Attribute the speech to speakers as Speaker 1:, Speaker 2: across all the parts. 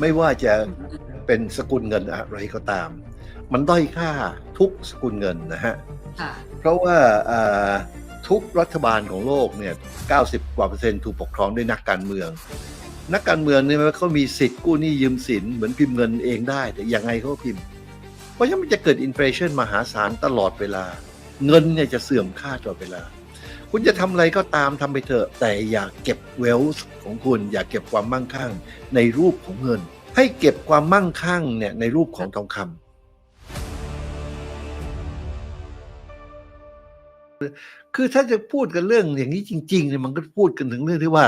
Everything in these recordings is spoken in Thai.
Speaker 1: ไม่ว่าจะเป็นสกุลเงินอะไรก็ตาม มันด้อยค่าทุกสกุลเงินนะฮะ
Speaker 2: ค่ะ
Speaker 1: เพราะว่าอ่าทุกรัฐบาลของโลกเนี่ย 90 กว่าเปอร์เซ็นต์ถูกปกครองด้วยนักการเมือง นักการเมืองเนี่ยเขามีสิทธิ์กู้หนี้ยืมสินเหมือนพิมพ์เงินเองได้ แต่ยังไงเขาก็พิมพ์ เพราะฉะนั้นมันจะเกิดอินเฟลชันมหาศาลตลอดเวลา เงินเนี่ยจะเสื่อมค่าตลอดเวลา คุณจะทำอะไรก็ตามทำไปเถอะ แต่อย่าเก็บเวลส์ของคุณ อย่าเก็บความมั่งคั่งในรูปของเงิน ให้เก็บความมั่งคั่งเนี่ยในรูปของทองคำคือถ้าจะพูดกันเรื่องอย่างนี้จริงๆเนี่ยมันก็พูดกันถึงเรื่องที่ว่า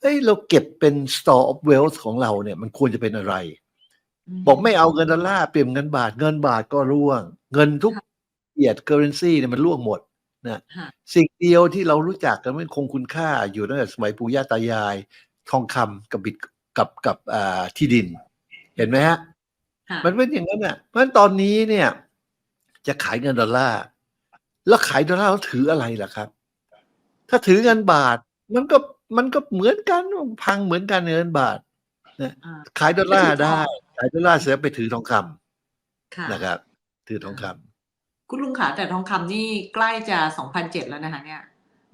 Speaker 1: เอ้ยเราเก็บเป็น store of wealth ของเราเนี่ยมันควรจะเป็นอะไร บอกไม่เอาเงินดอลลาร์เปลี่ยนเงินบาท เงินบาทก็ร่วง เงินทุกเอียด currency เนี่ยมันร่วงหมด นะ
Speaker 2: ค่ะ
Speaker 1: สิ่งเดียวที่เรารู้จักกันมันคงคุณค่าอยู่ตั้งแต่สมัยปู่ย่าตายาย ทองคำกับบิตกับกับอ่าที่ดิน เห็นไหมฮะ
Speaker 2: ค่ะ
Speaker 1: มันเป็นอย่างนั้นอะเพราะฉะนั้นตอนนี้เนี่ย จะขายเงินดอลลาร์แล้วขายดอลลาร์แล้วถืออะไรล่ะครับ ถ้าถือเงินบาท มันก็มันก็เหมือนกันพังเหมือนกันเงินบาท
Speaker 2: อ่า
Speaker 1: ขายดอลลาร์ได้ ขายดอลลาร์เสร็จไปถือทองคำ
Speaker 2: ค่ะ
Speaker 1: นะครับ ถือทองคำ
Speaker 2: คุณลุงขาแต่ทองคำนี่ใกล้จะ2,007แล้วนะคะ เนี่ย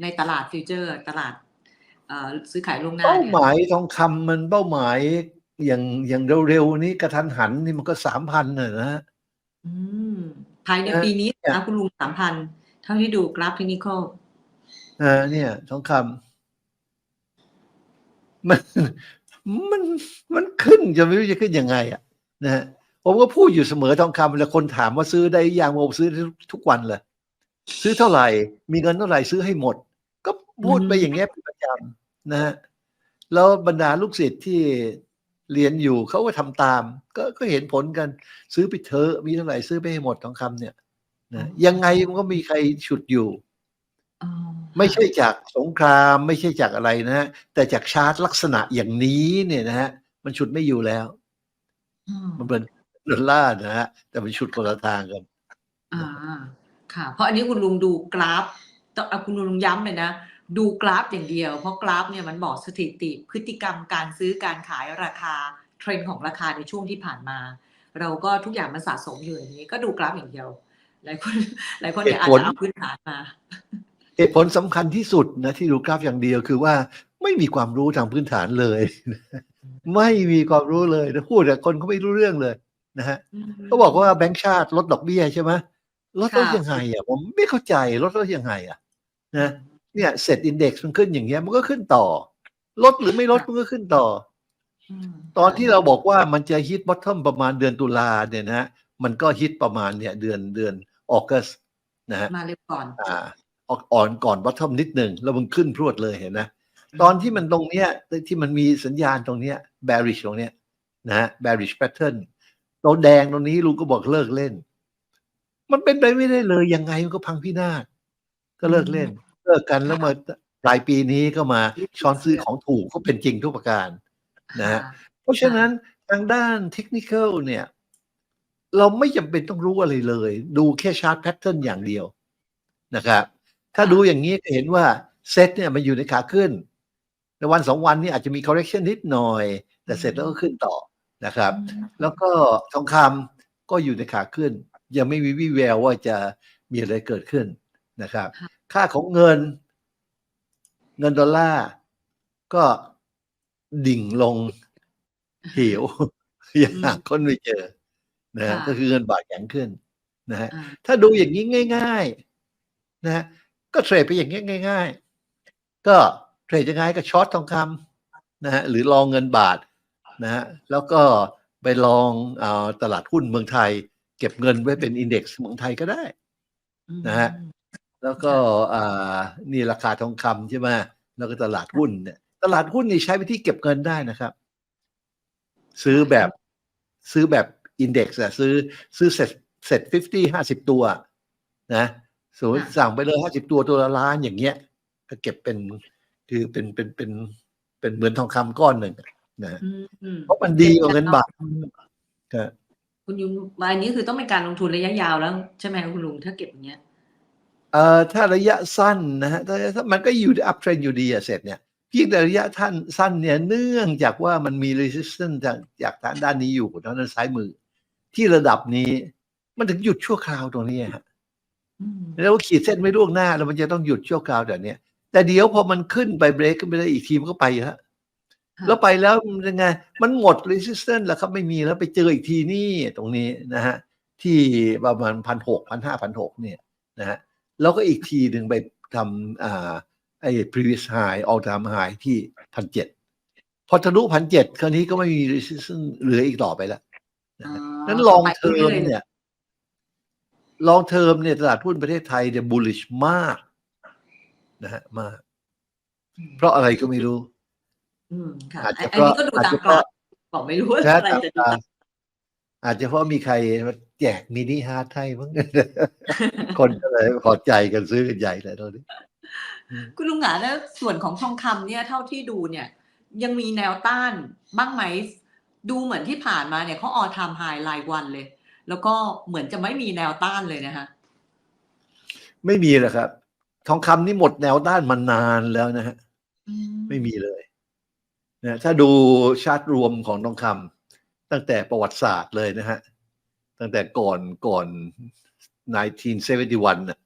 Speaker 2: ในตลาดฟิวเจอร์ ตลาดเอ่อซื้อขายล่วงหน้า
Speaker 1: เป้า
Speaker 2: เนี่ย
Speaker 1: หมายทองคำมันเป้าหมายอย่างอย่างเร็วๆนี้กระทันหันนี่มันก็สามพันน่ะนะฮะ
Speaker 2: อืมภายใน
Speaker 1: เอ่อ
Speaker 2: ปีนี้
Speaker 1: เนี่ย
Speaker 2: นะคุณลุงสามพันเท่าที่ดูกราฟเทคนิคอล
Speaker 1: อ่าเนี่ยทองคำมันมันมันขึ้นจะไม่รู้จะขึ้นยังไง อะ นะฮะ ผมก็พูดอยู่เสมอทองคำเวลาคนถามว่าซื้อได้ยังผมซื้อได้ทุกวันเลยซื้อเท่าไหร่ มีเงินเท่าไหร่ซื้อให้หมด ก็พูดไปอย่างเงี้ยเป็นประจำนะฮะแล้วบรรดาลูกศิษย์ที่เรียนอยู่เขาก็ทำตาม ก็ก็เห็นผลกัน ซื้อไปเถอะมีเท่าไหร่ซื้อไปให้หมดทองคำเนี่ยนะยังไงมันก็มีใครฉุดอยู่
Speaker 2: อ๋อ
Speaker 1: ไม่ใช่จากสงครามไม่ใช่จากอะไรนะฮะแต่จากชาร์ตลักษณะอย่างนี้เนี่ยนะฮะมันฉุดไม่อยู่แล้ว
Speaker 2: อืม
Speaker 1: มันเป็น ดอลลาร์นะฮะแต่มันฉุดคนละทางกัน
Speaker 2: อ่า ค่ะ เพราะอันนี้คุณลุงดูกราฟต้องเอาคุณลุงย้ำเลยนะ ดูกราฟอย่างเดียว เพราะกราฟเนี่ยมันบอกสถิติพฤติกรรมการซื้อการขายราคาเทรนด์ของราคาในช่วงที่ผ่านมา เราก็ทุกอย่างมันสะสมอยู่อย่างนี้ ก็ดูกราฟอย่างเดียว หลายคนหลายคนเนี่ยอาจ
Speaker 1: เหตุผล
Speaker 2: จะเอาพื้นฐานมา
Speaker 1: เหตุผลสำคัญที่สุดนะที่ดูกราฟอย่างเดียวคือว่าไม่มีความรู้ทางพื้นฐานเลย ไม่มีความรู้เลยนะพูดแต่คนเขาไม่รู้เรื่องเลย นะฮะเขาบอกว่าแบงก์ชาติลดดอกเบี้ยใช่ไหมลดลด
Speaker 2: ค่ะ
Speaker 1: ยังไงอะผมไม่เข้าใจลดลดยังไงอะนะเนี่ยเสร็จอินเด็กซ์มันขึ้นอย่างเงี้ยมันก็ขึ้นต่อ ลดหรือไม่ลดมันก็ขึ้นต่อ
Speaker 2: ม
Speaker 1: ตอนที่เราบอกว่ามันจะฮิตบอททอมประมาณเดือนตุลาเนี่ยนะฮะมันก็ฮิตประมาณเนี่ยเดือนเดือนออกัสนะฮะ
Speaker 2: มาเร็วก่อน
Speaker 1: อ่าออกอ่อนก่อนบอททอมนิดหนึ่งแล้วมันขึ้นพรวดเลยเห็นนะตอนที่มันตรงเนี้ยที่มันมีสัญญาณตรงเนี้ย bearish ตรงเนี้ยนะฮะ bearish pattern ตัวแดงตรงนี้ลุงก็บอกเลิกเล่น มันเป็นไปไม่ได้เลยยังไงมันก็พังพินาศก็เลิกเล่น เลิกกันแล้วมาปลายปีนี้ก็มาช้อนซื้อของถูกก็เป็นจริงทุกประการนะฮะเพราะฉะนั้นทางด้านเทคนิคอลเนี่ย เราไม่จำเป็นต้องรู้อะไรเลย ดูแค่ชาร์ตแพทเทิร์นอย่างเดียวนะครับ ถ้าดูอย่างนี้ก็เห็นว่าเซตเนี่ยมันอยู่ในขาขึ้นในวันสองวันนี้อาจจะมี correction นิดหน่อย แต่เสร็จแล้วก็ขึ้นต่อ นะครับ แล้วก็ทองคำก็อยู่ในขาขึ้น ยังไม่มีวี่แววว่าจะมีอะไรเกิดขึ้นนะครับ
Speaker 2: ค่ะ
Speaker 1: ค่าของเงิน เงินดอลลาร์ก็ดิ่งลงเหวยังหาคนไม่เจอนะฮะ
Speaker 2: ค่ะ
Speaker 1: ก็คือเงินบาทแข็งขึ้นนะฮะ
Speaker 2: อ่า
Speaker 1: ถ้าดูอย่างนี้ง่าย ๆ นะฮะก็เทรดไปอย่างนี้ง่าย ๆ ก็เทรดยังไงก็ช็อตทองคำนะฮะหรือลองเงินบาท นะฮะแล้วก็ไปลองเอาตลาดหุ้นเมืองไทย เก็บเงินไว้เป็นอินเด็กซ์เมืองไทยก็ได้นะฮะแล้วก็อ่านี่ราคาทองคำใช่ไหมแล้วก็ตลาดหุ้นเนี่ยตลาดหุ้นนี่ใช้วิธีเก็บเงินได้นะครับ ซื้อแบบซื้อแบบอินเด็กซ์อะซื้อซื้อเสร็จเสร็จฟิฟตี้ห้าสิบตัว นะสมมติ
Speaker 2: ค่ะ
Speaker 1: สั่งไปเลยห้าสิบตัวตัวละล้านอย่างเงี้ยก็เก็บเป็นคือเป็นเป็นเป็นเป็นเหมือนทองคำก้อนหนึ่งอะ นะ
Speaker 2: อืมอืม
Speaker 1: เพราะมันดีกว่าเงินบาทครับ
Speaker 2: คุณยุงอันนี้คือต้องเป็นการลงทุนระยะยาวแล้วใช่ไหมครับคุณลุงถ้าเก็บอย่างเงี้ย
Speaker 1: เอ่อถ้าระยะสั้นนะฮะถ้าถ้ามันก็อยู่ในอัพเทรนอยู่ดีอะเสร็จเนี่ยเพียงแต่ระยะท่านสั้นเนี่ยเนื่องจากว่ามันมี resistance จากจากทางด้านนี้อยู่ทางด้านซ้ายมือ ที่ระดับนี้มันถึงหยุดชั่วคราวตรงนี้ฮะ
Speaker 2: อืม
Speaker 1: แล้วขีดเส้นไม่ล่วงหน้าแล้วมันจะต้องหยุดชั่วคราวแบบเนี้ยแต่เดี๋ยวพอมันขึ้นไปเบรกขึ้นไปได้อีกทีมันก็ไปแล้ว
Speaker 2: ค่ะ
Speaker 1: แล้วไปแล้วมันยังไง มันหมด resistance แล้วครับไม่มีแล้วไปเจออีกทีนี่ตรงนี้นะฮะที่ประมาณพันหกพันห้าพันหกเนี่ยนะฮะแล้วก็อีกทีหนึ่งไปทำอ่าไอ้ previous high all time high ที่พันเจ็ดพอทะลุพันเจ็ดคราวนี้ก็ไม่มี resistance เหลืออีกต่อไปแล้วนะฮะ
Speaker 2: อ๋อ
Speaker 1: นั้นลอง
Speaker 2: ไป
Speaker 1: เทอ
Speaker 2: รื่
Speaker 1: ม
Speaker 2: ๆ
Speaker 1: เนี่ยลองเทอมเนี่ยตลาดหุ้นประเทศไทยเนี่ย bullish มากนะฮะมาก
Speaker 2: อืม
Speaker 1: เพราะอะไรก็ไม่รู้
Speaker 2: อืมค่ะ
Speaker 1: อาจจะ
Speaker 2: อันนี้ก็ดู
Speaker 1: อาจ
Speaker 2: ตาม
Speaker 1: จะ
Speaker 2: กราฟบอกไม่รู้ว่า
Speaker 1: นะ
Speaker 2: อะไร
Speaker 1: ตาม
Speaker 2: จะดู
Speaker 1: ตา
Speaker 2: ตาม
Speaker 1: อาจจะเพราะมีใครมาแจกมินิฮาร์ดให้มั้ง คนก็เลยพอใจกันซื้อกันใหญ่เลยตอนนี้
Speaker 2: คุณลุงหงาแล้วส่วนของทองคำเนี่ยเท่าที่ดูเนี่ย ยังมีแนวต้านบ้างไหม ดูเหมือนที่ผ่านมาเนี่ยเขาออทามไฮรายวันเลย แล้วก็เหมือนจะไม่มีแนวต้านเลยนะคะ
Speaker 1: ไม่มีหรอกครับ ทองคำนี่หมดแนวต้านมานานแล้วนะฮะไม่มีเลย นะถ้าดูชาร์ตรวมของทองคำตั้งแต่ประวัติศาสตร์เลยนะฮะ ตั้งแต่ก่อนก่อน 1971น่ะ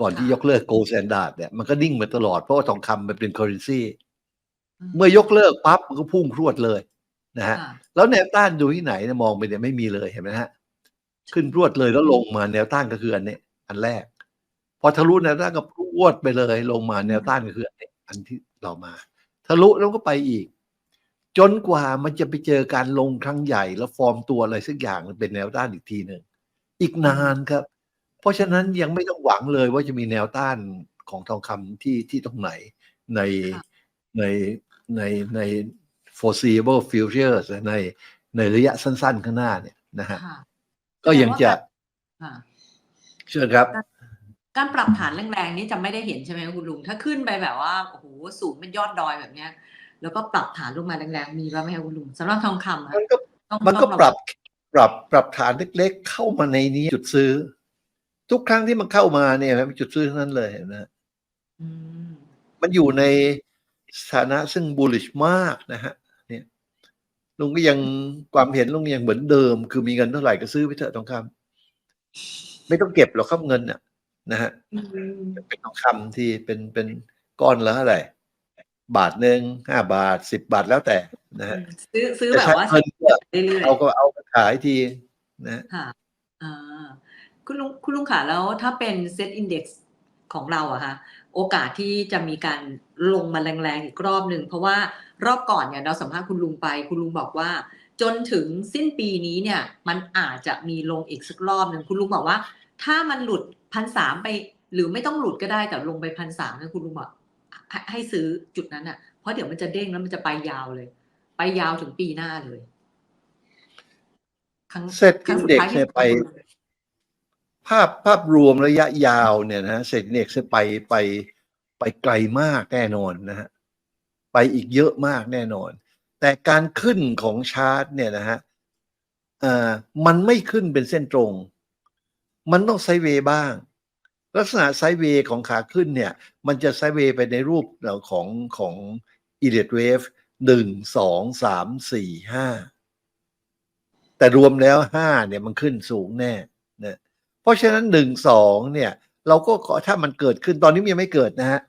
Speaker 1: ก่อนที่ยกเลิกโกลด์สแตนดาร์ดเนี่ยมันก็นิ่งมาตลอดเพราะว่าทองคำมันเป็น currency เมื่อยกเลิกปั๊บมันก็พุ่งพรวดเลยนะฮะ
Speaker 2: ค่ะ
Speaker 1: แล้วแนวต้านดูที่ไหนเนยมองไปเนี่ยไม่มีเลยเห็นไหมฮะ ขึ้นพรวดเลยแล้วลงมาแนวต้านก็คืออันนี้อันแรก พอทะลุแนวต้านก็พรวดไปเลย ลงมาแนวต้านก็คืออันนี้อันที่เรามา ทะลุแล้วก็ไปอีก จนกว่ามันจะไปเจอการลงครั้งใหญ่แล้วฟอร์มตัวอะไรสักอย่างเป็นแนวต้านอีกทีหนึ่งอีกนานครับ เพราะฉะนั้นยังไม่ต้องหวังเลยว่าจะมีแนวต้านของทองคำที่ที่ตรงไหนใน
Speaker 2: ค่ะ
Speaker 1: ในในใน foreseeable futures ในในระยะสั้นๆ ข้างหน้าเนี่ยนะฮะ
Speaker 2: ค่ะ
Speaker 1: ก็ยังจะ
Speaker 2: ค่ะ
Speaker 1: เชิญครับ
Speaker 2: การปรับฐานแรงๆนี้จะไม่ได้เห็นใช่ไหมคุณลุง ถ้าขึ้นไปแบบว่าโอ้โหสูงเป็นยอดดอยแบบเนี้ย แล้วก็ปรับฐานลงมาแรงๆ มีบ้างไหมคะคุณลุงสำหรับทองคำอะ
Speaker 1: มันก็
Speaker 2: ต้อง
Speaker 1: มันก็
Speaker 2: ต้อง
Speaker 1: ปรับปรับปรับฐานเล็กๆ เข้ามาในนี้จุดซื้อ ทุกครั้งที่มันเข้ามาเนี่ยมันจุดซื้อทั้งนั้นเลยนะ
Speaker 2: อืม
Speaker 1: มันอยู่ในสถานะซึ่ง bullish มากนะฮะเนี่ยลุงก็ยังความเห็นลุงยังเหมือนเดิม คือมีเงินเท่าไหร่ก็ซื้อไปเถอะทองคำไม่ต้องเก็บหรอกครับเงินน่ะนะฮะ
Speaker 2: อืม
Speaker 1: เป็นทองคำที่เป็นเป็นก้อนละเท่าไหร่ บาทหนึ่งห้าบาทสิบบาทแล้วแต่นะฮะ
Speaker 2: ซื้อซื้อ
Speaker 1: จะ
Speaker 2: แบบ
Speaker 1: ใช้
Speaker 2: ว่า
Speaker 1: เงินเพื่อ
Speaker 2: เรื่อย
Speaker 1: เอาก็เอาไปขายทีนะฮะ
Speaker 2: ๆค่ะอ่าคุณลุงคุณลุงค่ะแล้วถ้าเป็นเซตอินดี x ของเราอะคะโอกาสที่จะมีการลงมาแรงๆอีกรอบหนึ่ง เพราะว่ารอบก่อนเนี่ยเราสัมภาษณ์คุณลุงไป คุณลุงบอกว่า จนถึงสิ้นปีนี้เนี่ย มันอาจจะมีลงอีกสักรอบหนึ่งคุณลุงบอกว่า ถ้ามันหลุดพันสามไป หรือไม่ต้องหลุดก็ได้แต่ลงไปพันสามนะคุณลุงบอก ให้ให้ซื้อจุดนั้นอะเพราะเดี๋ยวมันจะเด้งแล้วมันจะไปยาวเลย ไปยาวถึงปีหน้าเลยครั้ง
Speaker 1: เซ็ต
Speaker 2: ครั้
Speaker 1: อิ
Speaker 2: ง
Speaker 1: น
Speaker 2: สุด
Speaker 1: เด็ก
Speaker 2: ท้าย
Speaker 1: ซ์
Speaker 2: ที่
Speaker 1: เนี่ยไป ภาพภาพรวมระยะยาวเนี่ยนะฮะเซ็ตเน็กซ์ไปไปไปไกลมากแน่นอนนะฮะไปอีกเยอะมากแน่นอน แต่การขึ้นของชาร์ตเนี่ยนะฮะเอ่อมันไม่ขึ้นเป็นเส้นตรง มันต้องไซด์เวย์บ้าง ลักษณะไซด์เวย์ของขาขึ้นเนี่ย มันจะไซด์เวย์ไปในรูปของของอีเลียดเวฟหนึ่งสองสามสี่ห้าแต่รวมแล้วห้าเนี่ยมันขึ้นสูงแน่นะเพราะฉะนั้นหนึ่งสองเนี่ย เราก็ขอถ้ามันเกิดขึ้นตอนนี้มันยังไม่เกิดนะฮะ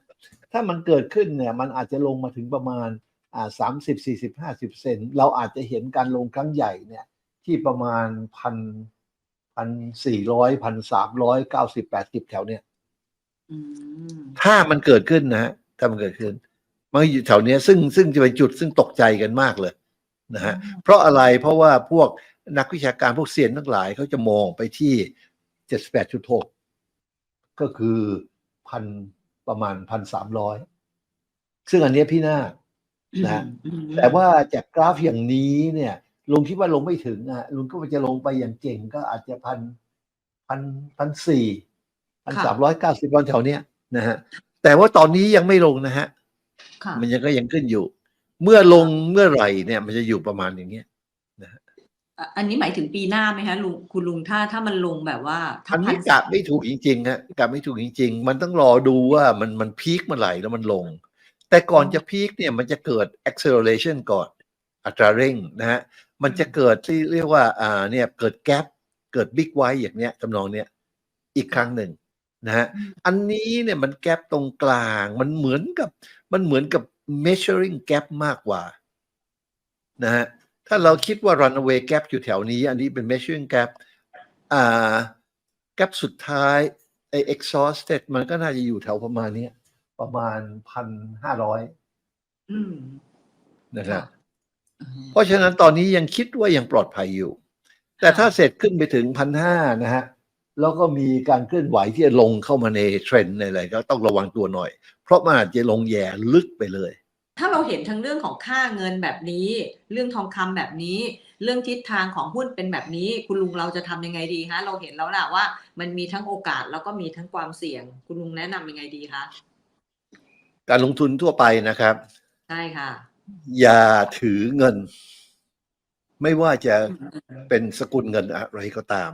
Speaker 1: ถ้ามันเกิดขึ้นเนี่ย มันอาจจะลงมาถึงประมาณอ่าสามสิบสี่สิบห้าสิบเซนเราอาจจะเห็นการลงครั้งใหญ่เนี่ย ที่ประมาณพัน พันสี่ร้อยพันสามร้อยเก้าสิบแปดสิบแถวเนี่ย
Speaker 2: อืม
Speaker 1: ถ้ามันเกิดขึ้นนะฮะถ้ามันเกิดขึ้นมันอยู่แถวเนี้ยซึ่งซึ่งจะเป็นจุดซึ่งตกใจกันมากเลยนะฮะเพราะอะไรเพราะว่าพวกนักวิชาการพวกเซียนทั้งหลายเขาจะมองไปที่เจ็ดแปดจุดหกก็คือพันประมาณพันสามร้อยซึ่งอันเนี้ยพี่หน้านะ
Speaker 2: อืม
Speaker 1: แต่ว่าจากกราฟอย่างนี้เนี่ย ลุงคิดว่าลงไม่ถึงอะลุงก็จะลงไปอย่างเก่งก็อาจจะพันพันพันสี่พันสามร้อยเก้าสิบวันแถวเนี้ยนะฮะแต่ว่าตอนนี้ยังไม่ลงนะฮะ
Speaker 2: ค่ะ
Speaker 1: มันยังก็ยังขึ้นอยู่ เมื่อลงเมื่อไหร่เนี่ยมันจะอยู่ประมาณอย่างเงี้ย
Speaker 2: อะอันนี้หมายถึงปีหน้าไหมคะลุงคุณลุงถ้าถ้ามันลงแบบว่าถ้า
Speaker 1: อันนี้
Speaker 2: พั
Speaker 1: กะไม่ถูกจริงๆฮะกะไม่ถูกจริง ๆ มันต้องรอดูว่ามันมันพีคเมื่อไหร่แล้วมันลง แต่ก่อนจะพีคเนี่ยมันจะเกิด acceleration ก่อนอัตราเร่งนะฮะ มันจะเกิดที่เรียกว่าอ่าเนี่ยเกิดแก p เกิดบิ๊กไวอย่างเนี้ยทำนองเนี้ยอีกครั้งหนึ่งนะฮะ
Speaker 2: อืม
Speaker 1: อันนี้เนี่ยมันแก p ตรงกลางมันเหมือนกับมันเหมือนกับ measuring gap มากกว่านะฮะถ้าเราคิดว่า runaway gap อยู่แถวนี้ อันนี้เป็น measuring gap อ่า gap สุดท้ายไอ้ exhausted มันก็น่าจะอยู่แถวประมาณเนี้ยประมาณพันห้าร้อย
Speaker 2: อืม
Speaker 1: นะครับ
Speaker 2: อือฮึ
Speaker 1: เพราะฉะนั้นตอนนี้ยังคิดว่ายังปลอดภัยอยู่ แต่ถ้าเสร็จขึ้นไปถึงพันห้านะฮะแล้วก็มีการเคลื่อนไหวที่จะลงเข้ามาในเทรนด์ในอะไรก็ต้องระวังตัวหน่อย เพราะมันอาจจะลงแย่ลึกไปเลย
Speaker 2: ถ้าเราเห็นทั้งเรื่องของค่าเงินแบบนี้ เรื่องทองคำแบบนี้ เรื่องทิศทางของหุ้นเป็นแบบนี้ คุณลุงเราจะทำยังไงดีคะเราเห็นแล้วล่ะว่า มันมีทั้งโอกาสแล้วก็มีทั้งความเสี่ยง คุณลุงแนะนำยังไงดีคะ
Speaker 1: การลงทุนทั่วไปนะครับ
Speaker 2: ใช่ค่ะ
Speaker 1: อย่าถือเงิน ไม่ว่าจะเป็นสกุลเงินอะไรก็ตาม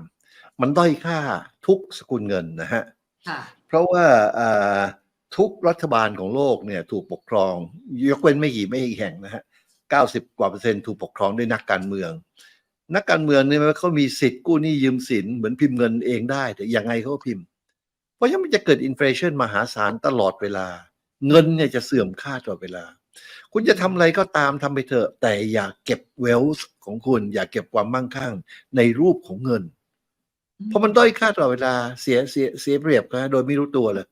Speaker 1: มันด้อยค่าทุกสกุลเงินนะฮะ
Speaker 2: ค่ะ
Speaker 1: เพราะว่าอ่าทุกรัฐบาลของโลกเนี่ย ถูกปกครอง ยกเว้นไม่กี่ไม่กี่แห่งนะฮะเก้าสิบกว่าเปอร์เซ็นต์ถูกปกครองด้วยนักการเมือง นักการเมืองเนี่ยเขามีสิทธิ์กู้หนี้ยืมสินเหมือนพิมพ์เงินเองได้ แต่ยังไงเขาก็พิมพ์ เพราะฉะนั้นมันจะเกิดอินฟลชันมหาศาลตลอดเวลา เงินเนี่ยจะเสื่อมค่าตลอดเวลา คุณจะทำอะไรก็ตามทำไปเถอะ แต่อย่าเก็บเวลส์ของคุณ อย่าเก็บความมั่งคั่งในรูปของเงิน เพราะมันด้อยค่าตลอดเวลาเสียเสียเสียเปรียบนะโดยไม่รู้ตัวเลย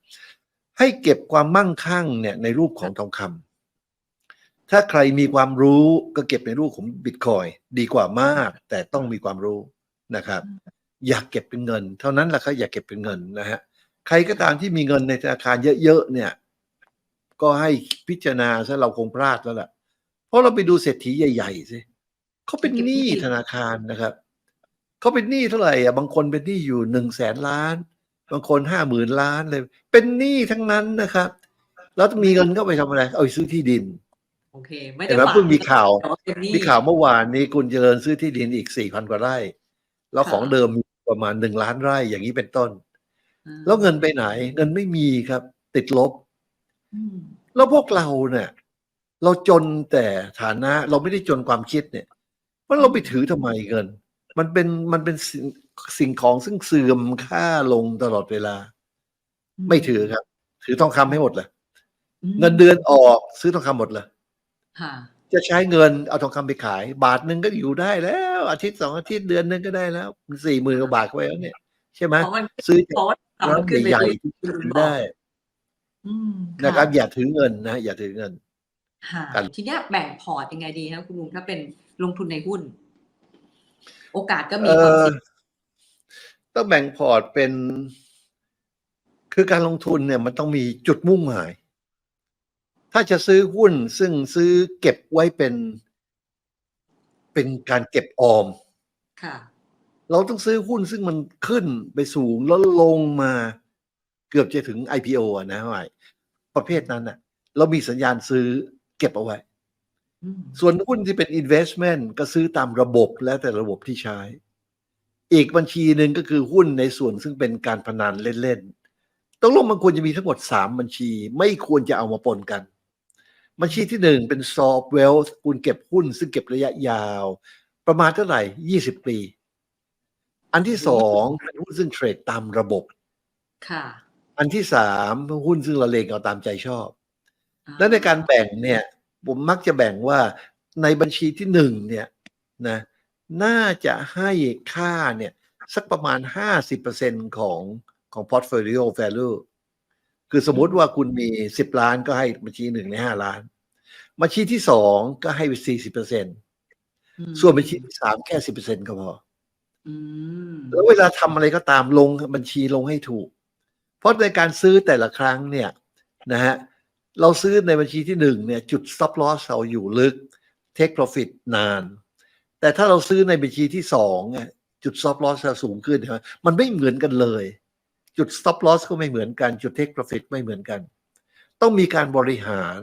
Speaker 1: ให้เก็บความมั่งคั่งเนี่ยในรูปของทองคำถ้าใครมีความรู้ก็เก็บในรูปของบิตคอยดีกว่ามาก แต่ต้องมีความรู้นะครับ อยากเก็บเป็นเงิน เท่านั้นแหละครับอยากเก็บเป็นเงินนะฮะใครก็ตามที่มีเงินในธนาคารเยอะๆเนี่ย ก็ให้พิจารณาซะเราคงพลาดแล้วล่ะ เพราะเราไปดูเศรษฐีใหญ่ๆสิเขาเป็นหนี้ธนาคารนะครับเขาเป็นหนี้เท่าไหร่อะบางคนเป็นหนี้อยู่หนึ่งแสนล้าน บางคนห้าหมื่นล้านเลย เป็นหนี้ทั้งนั้นนะครับ แล้วมีเงินเข้าไปทำอะไร เอาไปซื้อที่ดิน
Speaker 2: โอเค ไม่
Speaker 1: เห็
Speaker 2: ได้
Speaker 1: นไหมเพิ่งมีข่าว
Speaker 2: แต่เป็นหนี้
Speaker 1: มีข่าวเมื่อวานนี้คุณเจริญซื้อที่ดินอีกสี่พันกว่าไร่ แล้วของเดิมมีประมาณหนึ่งล้านไร่อย่างนี้เป็นต้น
Speaker 2: อ่า
Speaker 1: แล้วเงินไปไหน เงินไม่มีครับ ติดลบ
Speaker 2: อืม
Speaker 1: แล้วพวกเราเนี่ย เราจนแต่ฐานะเราไม่ได้จนความคิดเนี่ยเพราะเราไปถือทำไมเงิน มันเป็นมันเป็นสิ่งสิ่งของซึ่งเสื่อมค่าลงตลอดเวลา ไม่ถือครับ ถือทองคำให้หมดเลย
Speaker 2: อืม
Speaker 1: เงินเดือนออกซื้อทองคำหมดเลย
Speaker 2: ค่ะ
Speaker 1: จะใช้เงินเอาทองคำไปขาย บาทหนึ่งก็อยู่ได้แล้ว อาทิตย์สองอาทิตย์เดือนหนึงก็ได้แล้วสี่หมื่นกว่าบาทเข้าไปแล้วเนี่ย ใช่ไหม
Speaker 2: เพราะมัน
Speaker 1: ซื้อ
Speaker 2: เพราะว่าเรา
Speaker 1: ร้าน
Speaker 2: ขึ้นไป
Speaker 1: ใหญ่
Speaker 2: ด้วย
Speaker 1: ๆที่ถือได้
Speaker 2: อืม
Speaker 1: นะครับ อย่าถือเงินนะอย่าถือเงิน
Speaker 2: ค่ะ
Speaker 1: กัน
Speaker 2: ทีเนี้ยแบ่งพอร์ตยังไงดีคะคุณลุงถ้าเป็นลงทุนในหุ้น โอกาสก็มี
Speaker 1: เอ่
Speaker 2: ความ
Speaker 1: อ
Speaker 2: เสี่ยง
Speaker 1: ต้องแบ่งพอร์ตเป็น คือการลงทุนเนี่ย มันต้องมีจุดมุ่งหมาย ถ้าจะซื้อหุ้นซึ่งซื้อเก็บไว้เป็น เป็นการเก็บออม
Speaker 2: ค่ะ
Speaker 1: เราต้องซื้อหุ้นซึ่งมันขึ้นไปสูงแล้วลงมา เกือบจะถึง IPO อะนะว่าประเภทนั้นน่ะ เรามีสัญญาณซื้อเก็บเอาไว้
Speaker 2: อืม
Speaker 1: ส่วนหุ้นที่เป็น investment ก็ซื้อตามระบบแล้วแต่ระบบที่ใช้ อีกบัญชีหนึ่งก็คือหุ้นในส่วนซึ่งเป็นการพนันเล่นๆต้องลงมันควรจะมีทั้งหมดสามบัญชี ไม่ควรจะเอามาปนกัน บัญชีที่หนึ่งเป็น soft wealth คุณเก็บหุ้นซึ่งเก็บระยะยาว ประมาณเท่าไหร่ยี่สิบปี อันที่สองเป็นหุ้นซึ่งเทรดตามระบบ
Speaker 2: ค่ะ
Speaker 1: อันที่สามหุ้นซึ่งเราเลงเอาตามใจชอบ
Speaker 2: อ่า
Speaker 1: และในการแบ่งเนี่ย ผมมักจะแบ่งว่าในบัญชีที่หนึ่งเนี่ยนะน่าจะให้ค่าเนี่ยสักประมาณ 50%ของของ portfolio value คือสมมุติว่าคุณมี 10 ล้านก็ให้บัญชีหนึ่งใน 5 ล้าน บัญชีที่สองก็ให้ไป40%
Speaker 2: อืม
Speaker 1: ส่วนบัญชีที่สามแค่ 10%ก็พอ
Speaker 2: อืม
Speaker 1: แล้วเวลาทำอะไรก็ตามลงบัญชีลงให้ถูก เพราะในการซื้อแต่ละครั้งเนี่ยนะฮะเราซื้อในบัญชีที่หนึ่งเนี่ยจุด stop loss เราอยู่ลึก take profit นาน แต่ถ้าเราซื้อในบัญชีที่สองเนี่ยจุด stop loss เราสูงขึ้นใช่ไหมมันไม่เหมือนกันเลย จุด stop loss ก็ไม่เหมือนกัน จุด take profit ไม่เหมือนกัน ต้องมีการบริหาร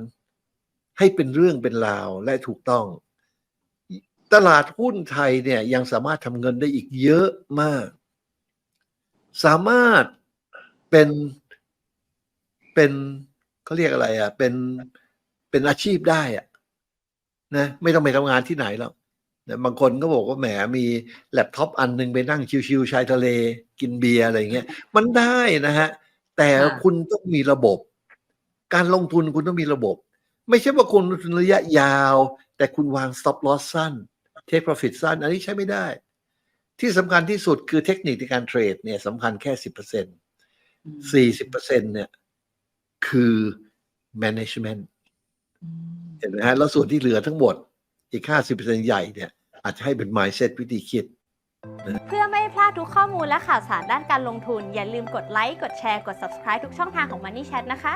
Speaker 1: ให้เป็นเรื่องเป็นราวและถูกต้อง ตลาดหุ้นไทยเนี่ยยังสามารถทำเงินได้อีกเยอะมาก สามารถ เป็นเป็นเขาเรียกอะไร อะ เป็นเป็นอาชีพได้อะนะไม่ต้องไปทำงานที่ไหนแล้วนะบางคนก็บอกว่าแหมมีแล็ปท็อปอันหนึงไปนั่งชิวๆชายทะเลกินเบียร์อะไรเงี้ยมันได้นะฮะ แต่
Speaker 2: ค่ะ
Speaker 1: คุณต้องมีระบบ การลงทุนคุณต้องมีระบบ ไม่ใช่ว่าคุณลงทุนระยะยาว แต่คุณวาง stop loss สั้น take profit สั้น อันนี้ใช้ไม่ได้ ที่สำคัญที่สุดคือเทคนิคในการเทรดเนี่ยสำคัญแค่สิบเปอร์เซ็นต์
Speaker 2: อืม
Speaker 1: สี่สิบเปอร์เซ็นต์เนี่ย คือ management
Speaker 2: อืม
Speaker 1: เห็นไหมฮะ แล้วส่วนที่เหลือทั้งหมดอีกห้าสิบเปอร์เซ็นต์ใหญ่เนี่ย อาจจะให้เป็น mindset วิธีคิด
Speaker 3: เพื่อไม่ให้พลาดทุกข้อมูลและข่าวสารด้านการลงทุน อย่าลืมกดไลค์ กดแชร์ กด subscribe ทุกช่องทางของ Money Chat นะคะ